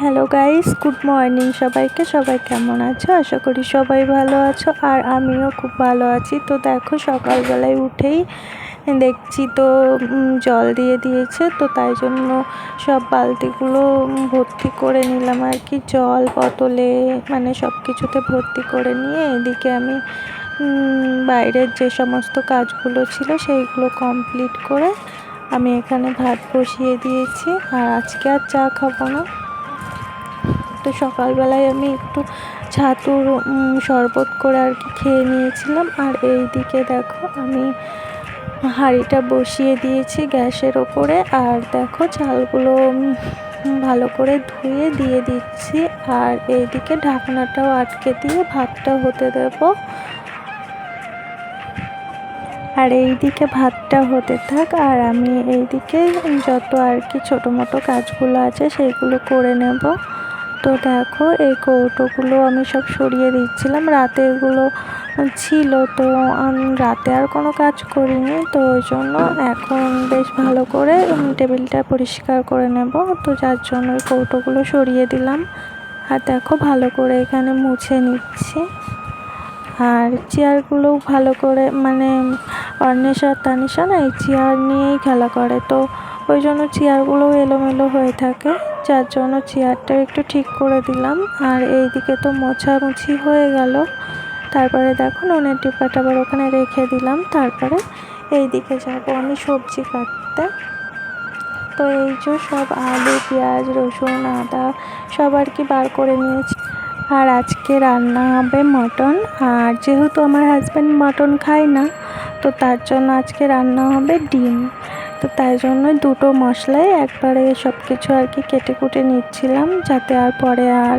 Hello guys good morning সবাইকে। সবাই কেমন আছো? আশা করি সবাই ভালো আছো, আর আমিও খুব ভালো আছি। তো দেখো, সকালবেলায় উঠেই দেখছি তো জল দিয়ে দিয়েছে। তো তাই জন্য সব বালতিগুলো ভর্তি করে নিলাম আর কি। জল, বোতলে মানে সব কিছুতে ভর্তি করে নিয়ে এদিকে আমি বাইরের যে সমস্ত কাজগুলো ছিল সেইগুলো কমপ্লিট করে আমি এখানে ভাত বসিয়ে দিয়েছি। আর আজকে আর চা খাব না। তো সকালবেলায় আমি একটু ছাতুর শরবত করে আর কি খেয়ে নিয়েছিলাম। আর এই দিকে দেখো আমি হাঁড়িটা বসিয়ে দিয়েছি গ্যাসের ওপরে। আর দেখো চালগুলো ভালো করে ধুয়ে দিয়ে দিচ্ছি। আর এইদিকে ঢাকনাটাও আটকে দিয়ে ভাতটা হতে দেবো। আর এইদিকে ভাতটা হতে থাক। আর আমি এইদিকে যত আর কি ছোটো মোটো কাজগুলো আছে সেইগুলো করে নেব। তো দেখো, এই কৌটোগুলো আমি সব সরিয়ে দিচ্ছিলাম। রাতে এগুলো ছিল তো আমি রাতে আর কোনো কাজ করিনি, তো ওই জন্য এখন বেশ ভালো করে টেবিলটা পরিষ্কার করে নেব। তো যার জন্য ওই কৌটোগুলো সরিয়ে দিলাম। আর দেখো, ভালো করে এখানে মুছে নিচ্ছি। আর চেয়ারগুলো ভালো করে মানে অন্বেষা তানিশা না, এই চেয়ার নিয়েই খেলা করে। তো ওই জন্য চেয়ারগুলোও এলোমেলো হয়ে থাকে। যার জন্য চেয়ারটা একটু ঠিক করে দিলাম। আর এইদিকে তো মোছামুছি হয়ে গেল। তারপরে দেখো নুনের ডিব্বাটা আবার ওখানে রেখে দিলাম। তারপরে এই দিকে যাব আমি সবজি কাটতে। তো এই যে সব আলু, পেঁয়াজ, রসুন, আদা সব আর কি বার করে নিয়েছি। আর আজকে রান্না হবে মটন। আর যেহেতু আমার হাজব্যান্ড মটন খায় না, তো তার জন্য আজকে রান্না হবে ডিম। তো তাই জন্য দুটো মশলাই একবারে সব কিছু আর কি কেটে কুটে নিচ্ছিলাম যাতে আর পরে আর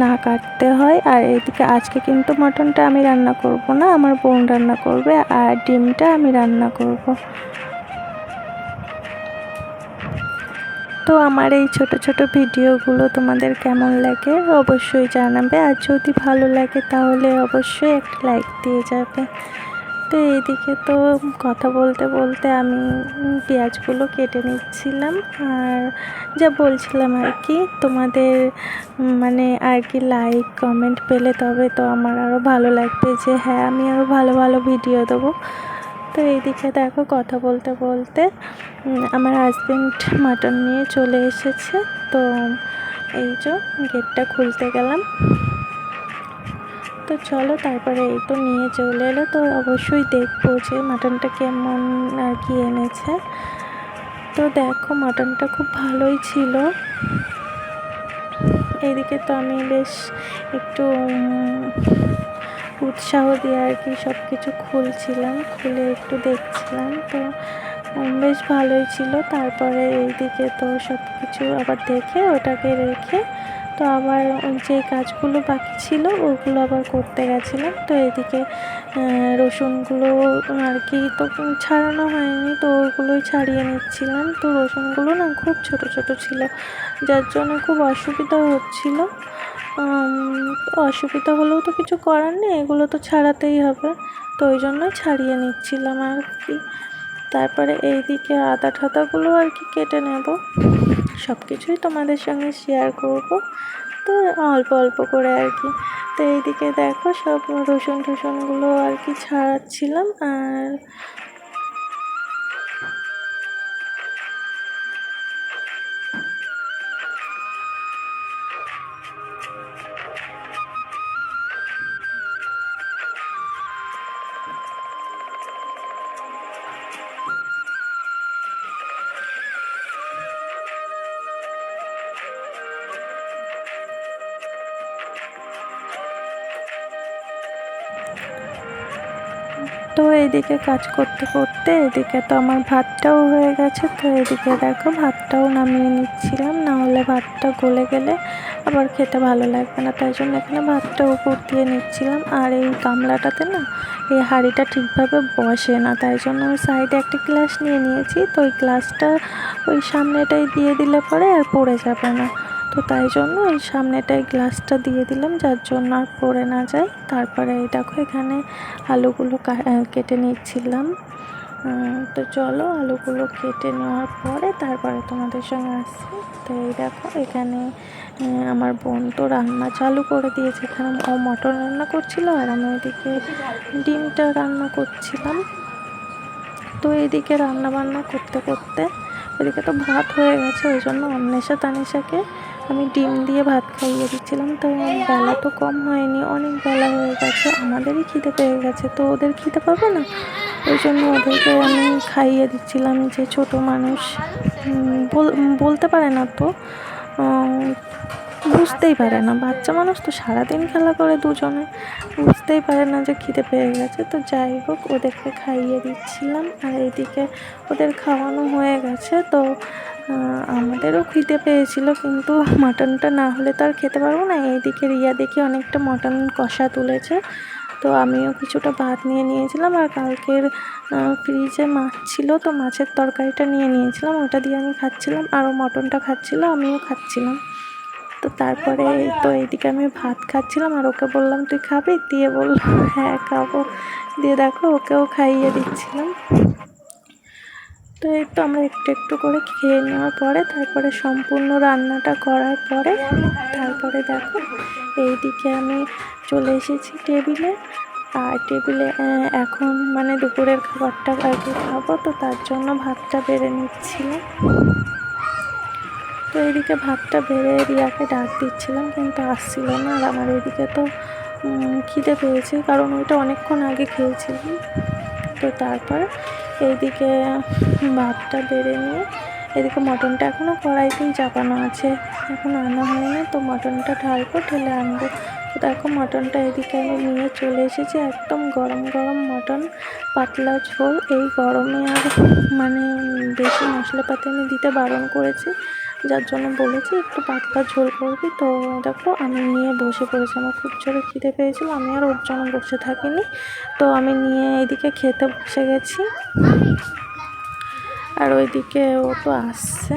না কাটতে হয়। আর এদিকে আজকে কিন্তু মটনটা আমি রান্না করব না, আমার বোন রান্না করবে আর ডিমটা আমি রান্না করব। তো আমার এই ছোট ছোট ভিডিওগুলো তোমাদের কেমন লাগে অবশ্যই জানাবে, আর যদি ভালো লাগে তাহলে অবশ্যই একটা লাইক দিয়ে যাবে। তো এইদিকে তো কথা বলতে বলতে আমি পেঁয়াজগুলো কেটে নিচ্ছিলাম। আর যা বলছিলাম আর কি, তোমাদের মানে আর কি লাইক কমেন্ট পেলে তবে তো আমার আরও ভালো লাগবে যে হ্যাঁ আমি আরও ভালো ভালো ভিডিও দেবো। তো এইদিকে দেখো কথা বলতে বলতে আমার হাজবেন্ড মাটন নিয়ে চলে এসেছে। তো এই যে গেটটা খুলতে গেলাম। তো চলো তারপরে এই তো নিয়ে চলে এলো। তো অবশ্যই দেখব যে মাটনটা কেমন আর কি এনেছে। তো দেখো মাটনটা খুব ভালোই ছিল। এইদিকে তো আমি বেশ একটু উৎসাহ দিয়ে আর কি সব কিছু খুলছিলাম, খুলে একটু দেখছিলাম। তো বেশ ভালোই ছিল। তারপরে এইদিকে তো সব কিছু আবার দেখে ওটাকে রেখে তো আবার যে কাজগুলো বাকি ছিল, ওগুলো আবার করতে গেছিলাম। তো এদিকে রসুনগুলো আর কি তো ছাড়ানো হয়নি, তো ওগুলোই ছাড়িয়ে নিচ্ছিলাম। তো রসুনগুলো না খুব ছোট ছোট ছিল, যার জন্য খুব অসুবিধা হচ্ছিল। অসুবিধা হলেও তো কিছু করার নেই, এগুলো তো ছাড়াতেই হবে। তো ওই জন্যই ছাড়িয়ে নিচ্ছিলাম আর কি। তারপরে এইদিকে আদা ঠাতাগুলো আর কি কেটে নেব। সব কিছুই তোমাদের সঙ্গে শেয়ার করব। তো অল্প অল্প করে আর কি। তো এইদিকে দেখো সব রসুন টসুনগুলো আর কি ছাড়াচ্ছিলাম আর তো এইদিকে কাজ করতে করতে এদিকে তো আমার ভাতটাও হয়ে গেছে, তো এদিকে দেখো ভাতটাও নামিয়ে নিচ্ছিলাম, না হলে ভাতটা গলে গেলে আবার খেতে ভালো লাগবে না। তাই জন্য এখানে ভাতটা উপর দিয়ে নিচ্ছিলাম, আর এই গামলাটাতে না এই হাঁড়িটা ঠিকভাবে বসে না। তাই জন্য আমি সাইডে একটা গ্লাস নিয়ে নিয়েছি, তো ওই গ্লাসটা ওই সামনেটাই দিয়ে দিলে পরে আর পড়ে যাবে না। তো তাই জন্য ওই সামনেটায় গ্লাসটা দিয়ে দিলাম, যার জন্য আর পড়ে না যায়। তারপরে এই দেখো এখানে আলুগুলো কেটে নিচ্ছিলাম। তো চলো আলুগুলো কেটে নেওয়ার পরে তারপরে তোমাদের সঙ্গে আসছি। তো এই দেখো এখানে আমার বোন তো রান্না চালু করে দিয়েছে। এখানে ও মটন রান্না করছিল আর আমি ওইদিকে ডিমটা রান্না করছিলাম। তো এইদিকে রান্না বান্না করতে করতে, এদিকে তো ভাত হয়ে গেছে, ওই জন্য অন্বেষা তানিশাকে আমি ডিম দিয়ে ভাত খাইয়ে দিচ্ছিলাম, তো বেলা তো কম হয়নি, অনেক বেলা হয়ে গেছে, আমাদেরই খিদে পেয়ে গেছে, তো ওদের খিদে পাবে না? ওই জন্য ওদেরকে আমি খাইয়ে দিচ্ছিলাম যে ছোট মানুষ বল- বলতে পারে না তো বুঝতেই পারে না, বাচ্চা মানুষ তো সারাদিন খেলা করে দুজনে, বুঝতেই পারে না যে খিদে পেয়ে গেছে, তো যাই হোক, ওদেরকে খাইয়ে দিচ্ছিলাম, আর এইদিকে ওদের খাওয়ানো হয়ে গেছে, তো আমাদেরও খিদে পেয়েছিল, কিন্তু মাটনটা না হলে তো আর খেতে পারব না। এইদিকে রিয়া দেখি অনেকটা মটন কষা তুলেছে। তো আমিও কিছুটা ভাত নিয়ে নিয়েছিলাম আর কালকের ফ্রিজে মাছ ছিল, তো মাছের তরকারিটা নিয়ে নিয়েছিলাম। ওটা দিয়ে আমি খাচ্ছিলাম আর ও মটনটা খাচ্ছিল, আমিও খাচ্ছিলাম। তো তারপরে তো এইদিকে আমি ভাত খাচ্ছিলাম আর ওকে বললাম, তুই খাবি? দিয়ে বলল হ্যাঁ খাব। দিয়ে দেখো ওকেও খাইয়ে দিচ্ছিলাম। তো এই তো আমরা একটু একটু করে খেয়ে নেওয়ার পরে, তারপরে সম্পূর্ণ রান্নাটা করার পরে, তারপরে দেখো, এইদিকে আমি চলে এসেছি টেবিলে। আর টেবিলে এখন মানে দুপুরের খাবারটা কি খাব, তো তার জন্য ভাতটা বেড়ে নিচ্ছিলাম। তো এইদিকে ভাতটা বেড়ে রিয়াকে ডাক দিচ্ছিলাম, কিন্তু আসছিল না। আর আমার এদিকে তো খিদে পেয়েছে, কারণ ওইটা অনেকক্ষণ আগে খেয়েছিলাম। তো তারপর এইদিকে ভাতটা বেড়ে নিয়ে, এদিকে মটনটা এখনও কড়াইতেই চাপানো আছে। এখন আনা হয়নি, তো মটনটা ঢালবো, ঢেলে আনব। দেখো মটনটা এদিকে আমি নিয়ে চলে এসেছি, একদম গরম গরম মটন, পাতলা ঝোল। এই গরমে আর মানে বেশি মশলাপাতি আমি দিতে বারণ করেছি। যার জন্য বলেছি, একটু পাতলা ঝোল করবি। তো দেখো, আমি নিয়ে বসে পড়েছি। আমার খুব জোরে খিদে পেয়েছিল, আমি আর ওর জন্য বসে থাকিনি। তো আমি নিয়ে এদিকে খেতে বসে গেছি। আর ওইদিকে ও তো আসছে।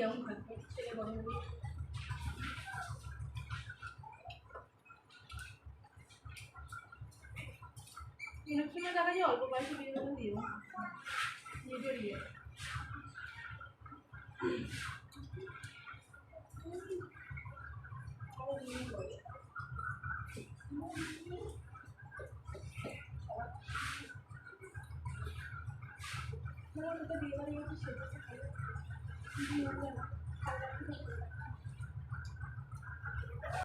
কেমন থাকবে ছেলে বড় হবে ইনক্ষিমে দেখা যায় অল্প বয়সে বিনোদন দিও। নিজের ইয়ে বিয়ে বাড়ি সেটা। Thank you.